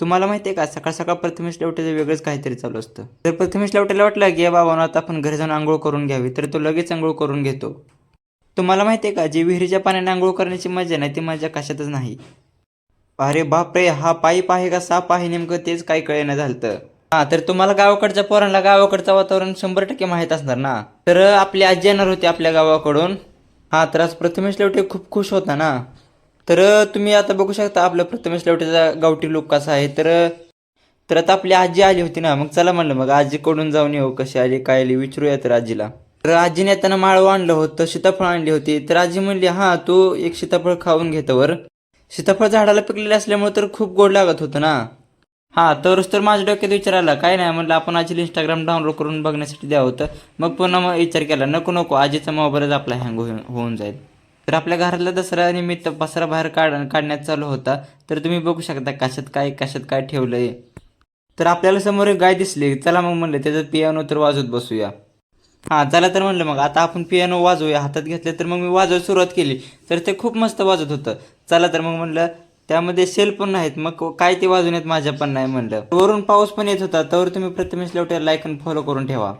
तुम्हाला माहिती आहे का? सकाळ सकाळ प्रथमेश लवटेचं वेगळंच काहीतरी चालू असतं. जर प्रथमेश लवटेला वाटलं की या बाबांना आता आपण घरी जाऊन आंघोळ करून घ्यावी तर तो लगेच आंघोळ करून घेतो. तुम्हाला माहिती आहे का? जी विहिरीच्या पाण्याने आंघोळ करण्याची मजा नाही ती मजा कशातच नाही. अरे बापरे हा पाईप आहे का साप आहे नेमकं तेच काही कळेना झालं हा तर तुम्हाला गावाकडच्या पोरांना गावाकडचं वातावरण शंभर टक्के माहीत असणार ना? तर आपली आजी येणार होती आपल्या गावाकडून. हा तर आज प्रथमेश लवटे खूप खुश होता ना? तर तुम्ही आता बघू शकता आपलं प्रथमेश लवटेचा गावठी लोक कसा आहे. तर तर आता आपली आजी आली होती ना. मग चला म्हणलं मग आजीकडून जाऊन येऊ कशी आली काय आली विचारूया तर आजीला तर आजीने त्यांना माळव आणलं होतं सीताफळ आणली होती. तर आजी म्हणली हां तू एक सीताफळ खाऊन घेतो वर सीताफळ झाडाला पिकलेलं असल्यामुळे तर खूप गोड लागत होतं ना. हा तरच तर माझ्या डोक्यात विचार आला. काय नाही म्हणलं आपण आजीला इंस्टाग्राम डाउनलोड करून बघण्यासाठी द्यावं होतं. मग पुन्हा मग विचार केला नको नको आजीचा मोबाईलच आपला हँग हो-, होऊन जाईल. तर आपल्या घरातला दसरा निमित्त पसरा बाहेर काढ काढण्यात चालू होता. तर तुम्ही बघू शकता कशात काय कशात काय ठेवलंय. तर आपल्याला समोर एक गाय दिसली. चला मग म्हणलं त्याचं पियानो तर वाजवत बसूया. हां चला तर म्हणलं मग आता आपण पियानो वाजवूया. हातात घेतले तर मग मी वाजवायला सुरुवात केली. तर ते खूप मस्त वाजत होतं. चला तर मग म्हणलं त्यामध्ये सेल पण नाहीत. मग काय ते वाजवण्यात माझ्या पण नाही म्हणलं. वरून पाऊस पण येत होता. तर तुम्ही प्रथमेश लवटे लाईक आणि फॉलो करून ठेवा.